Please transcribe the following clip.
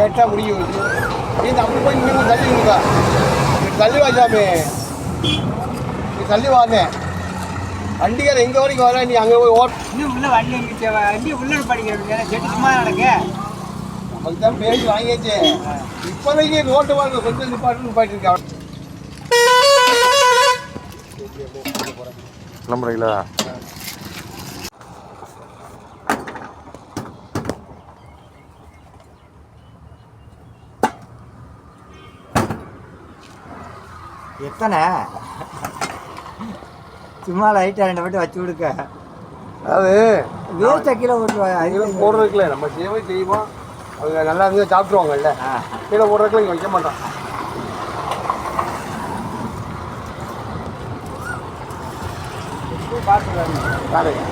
கேட்டால் முடிய வச்சு நீ அப்படி போய் நீங்கள் தள்ளி நீ தள்ளி வாசாமே நீ தள்ளி வாங்க வண்டிக்கார எங்கே வரைக்கும் வர நீ அங்கே போய் ஓட் இன்னும் உள்ள வண்டி எங்கிட்ட வண்டி உள்ள படிக்கிறது செட்டு சும்மா நடக்க நமக்கு தான் பேசி வாங்கியாச்சு. இப்போதைக்கு ரோட்டு வாங்க கொஞ்சம் நிப்பாட்டு போயிட்டு இருக்கேன் கிளம்புறீங்களா எத்தனை? சும்மா லைட்டாக ரெண்டு மட்டும் வச்சு கொடுக்க. அது வேஸ்ட்டாக கீழே ஓட்டுவாங்க போடுறதுக்குல நம்ம சேவை செய்வோம். அவங்க நல்லா இருந்தால் சாப்பிட்ருவாங்கல்ல கீழே போடுறதுக்குள்ள இங்கே வைக்க மாட்டான் பார்த்து பாருங்க.